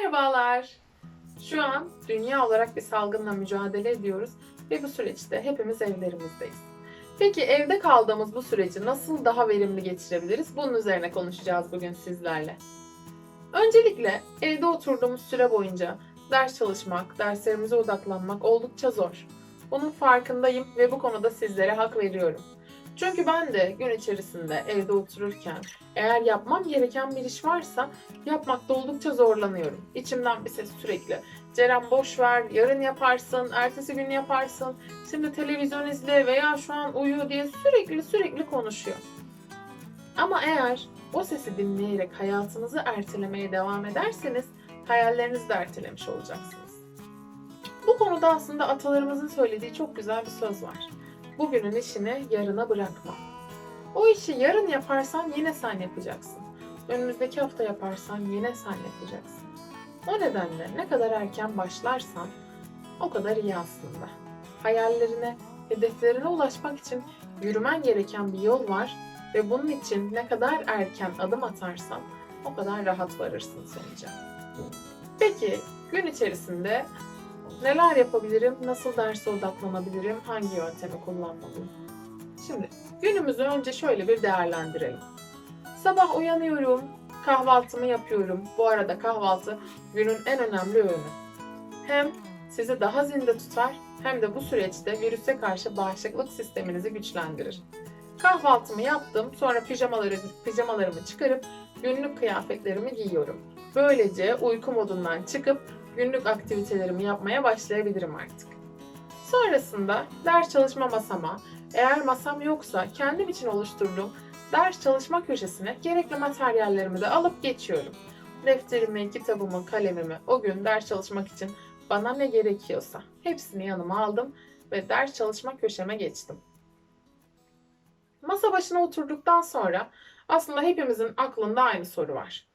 Merhabalar. Şu an dünya olarak bir salgınla mücadele ediyoruz ve bu süreçte hepimiz evlerimizdeyiz. Peki evde kaldığımız bu süreci nasıl daha verimli geçirebiliriz? Bunun üzerine konuşacağız bugün sizlerle. Öncelikle evde oturduğumuz süre boyunca ders çalışmak, derslerimize odaklanmak oldukça zor. Bunun farkındayım ve bu konuda sizlere hak veriyorum. Çünkü ben de gün içerisinde evde otururken eğer yapmam gereken bir iş varsa yapmakta oldukça zorlanıyorum. İçimden bir ses sürekli Ceren boş ver, yarın yaparsın, ertesi gün yaparsın, şimdi televizyon izle veya şu an uyu diye sürekli sürekli konuşuyor. Ama eğer o sesi dinleyerek hayatınızı ertelemeye devam ederseniz hayallerinizi de ertelemiş olacaksınız. Bu konuda aslında atalarımızın söylediği çok güzel bir söz var. Bugünün işini yarına bırakma. O işi yarın yaparsan yine sen yapacaksın. Önümüzdeki hafta yaparsan yine sen yapacaksın. O nedenle ne kadar erken başlarsan o kadar iyi aslında. Hayallerine, hedeflerine ulaşmak için yürümen gereken bir yol var ve bunun için ne kadar erken adım atarsan o kadar rahat varırsın sonuca. Peki gün içerisinde neler yapabilirim, nasıl derse odaklanabilirim, hangi yöntemi kullanmalıyım? Şimdi günümüzü önce şöyle bir değerlendirelim. Sabah uyanıyorum, kahvaltımı yapıyorum. Bu arada kahvaltı günün en önemli öğünü. Hem sizi daha zinde tutar hem de bu süreçte virüse karşı bağışıklık sisteminizi güçlendirir. Kahvaltımı yaptım, sonra pijamaları, pijamalarımı çıkarıp günlük kıyafetlerimi giyiyorum. Böylece uyku modundan çıkıp günlük aktivitelerimi yapmaya başlayabilirim artık. Sonrasında ders çalışma masama, eğer masam yoksa kendim için oluşturduğum ders çalışma köşesine gerekli materyallerimi de alıp geçiyorum. Defterimi, kitabımı, kalemimi o gün ders çalışmak için bana ne gerekiyorsa hepsini yanıma aldım ve ders çalışma köşeme geçtim. Masa başına oturduktan sonra aslında hepimizin aklında aynı soru var.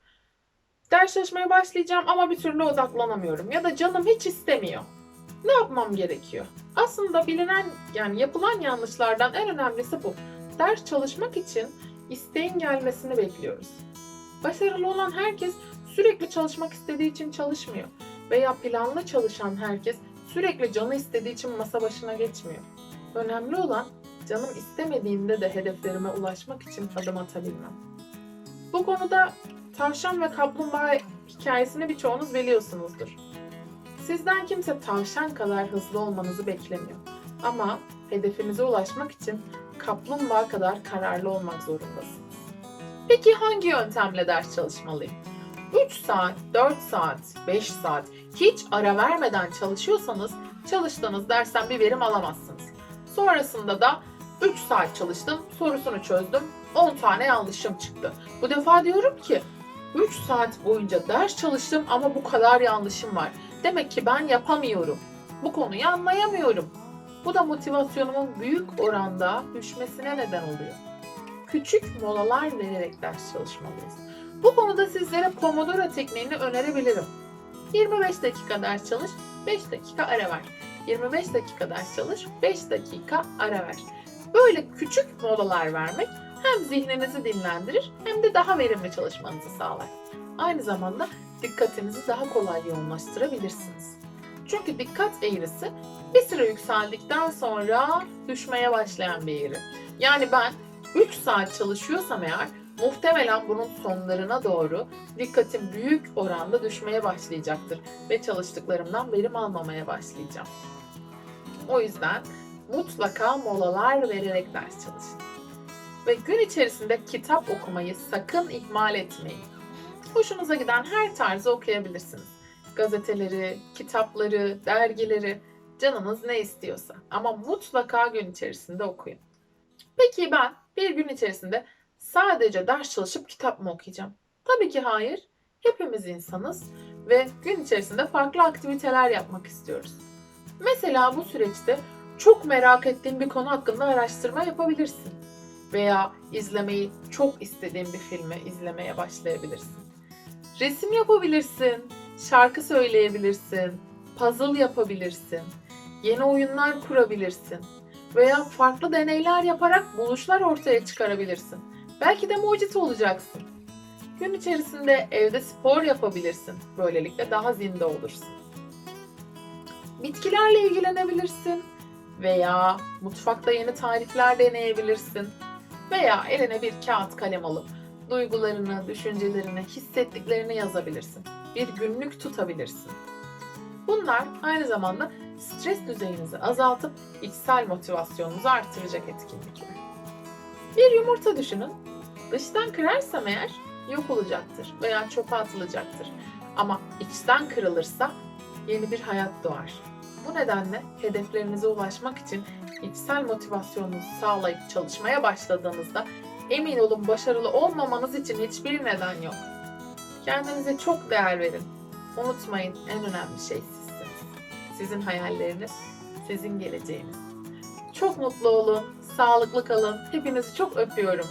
Ders çalışmaya başlayacağım ama bir türlü odaklanamıyorum ya da canım hiç istemiyor. Ne yapmam gerekiyor? Aslında bilinen yani yapılan yanlışlardan en önemlisi bu. Ders çalışmak için isteğin gelmesini bekliyoruz. Başarılı olan herkes sürekli çalışmak istediği için çalışmıyor veya planlı çalışan herkes sürekli canı istediği için masa başına geçmiyor. Önemli olan canım istemediğinde de hedeflerime ulaşmak için adım atabilmem. Bu konuda tavşan ve kaplumbağa hikayesini birçoğunuz biliyorsunuzdur. Sizden kimse tavşan kadar hızlı olmanızı beklemiyor. Ama hedefinize ulaşmak için kaplumbağa kadar kararlı olmak zorundasınız. Peki hangi yöntemle ders çalışmalıyım? 3 saat, 4 saat, 5 saat hiç ara vermeden çalışıyorsanız çalıştığınız dersten bir verim alamazsınız. Sonrasında da 3 saat çalıştım, sorusunu çözdüm, 10 tane yanlışım çıktı. Bu defa diyorum ki 3 saat boyunca ders çalıştım ama bu kadar yanlışım var. Demek ki ben yapamıyorum. Bu konuyu anlayamıyorum. Bu da motivasyonumun büyük oranda düşmesine neden oluyor. Küçük molalar vererek ders çalışmalıyız. Bu konuda sizlere Pomodoro tekniğini önerebilirim. 25 dakika ders çalış, 5 dakika ara ver. 25 dakika ders çalış, 5 dakika ara ver. Böyle küçük molalar vermek hem zihninizi dinlendirir hem de daha verimli çalışmanızı sağlar. Aynı zamanda dikkatinizi daha kolay yoğunlaştırabilirsiniz. Çünkü dikkat eğrisi bir süre yükseldikten sonra düşmeye başlayan bir eğri. Yani ben 3 saat çalışıyorsam eğer muhtemelen bunun sonlarına doğru dikkatim büyük oranda düşmeye başlayacaktır ve çalıştıklarımdan verim almamaya başlayacağım. O yüzden mutlaka molalar vererek ders çalışın. Ve gün içerisinde kitap okumayı sakın ihmal etmeyin. Hoşunuza giden her tarzı okuyabilirsiniz. Gazeteleri, kitapları, dergileri, canınız ne istiyorsa. Ama mutlaka gün içerisinde okuyun. Peki ben bir gün içerisinde sadece ders çalışıp kitap mı okuyacağım? Tabii ki hayır. Hepimiz insanız ve gün içerisinde farklı aktiviteler yapmak istiyoruz. Mesela bu süreçte çok merak ettiğin bir konu hakkında araştırma yapabilirsin. Veya izlemeyi çok istediğin bir filmi izlemeye başlayabilirsin. Resim yapabilirsin, şarkı söyleyebilirsin, puzzle yapabilirsin, yeni oyunlar kurabilirsin veya farklı deneyler yaparak buluşlar ortaya çıkarabilirsin. Belki de mucit olacaksın. Gün içerisinde evde spor yapabilirsin. Böylelikle daha zinde olursun. Bitkilerle ilgilenebilirsin veya mutfakta yeni tarifler deneyebilirsin veya eline bir kağıt kalem alıp duygularını, düşüncelerini, hissettiklerini yazabilirsin. Bir günlük tutabilirsin. Bunlar aynı zamanda stres düzeyinizi azaltıp içsel motivasyonunuzu artıracak etkinlikler. Bir yumurta düşünün. Dıştan kırarsam eğer yok olacaktır veya çöpe atılacaktır. Ama içten kırılırsa yeni bir hayat doğar. Bu nedenle hedeflerinize ulaşmak için içsel motivasyonunuzu sağlayıp çalışmaya başladığınızda emin olun başarılı olmamanız için hiçbir neden yok. Kendinize çok değer verin. Unutmayın en önemli şey sizsiniz. Sizin hayalleriniz, sizin geleceğiniz. Çok mutlu olun, sağlıklı kalın. Hepinizi çok öpüyorum.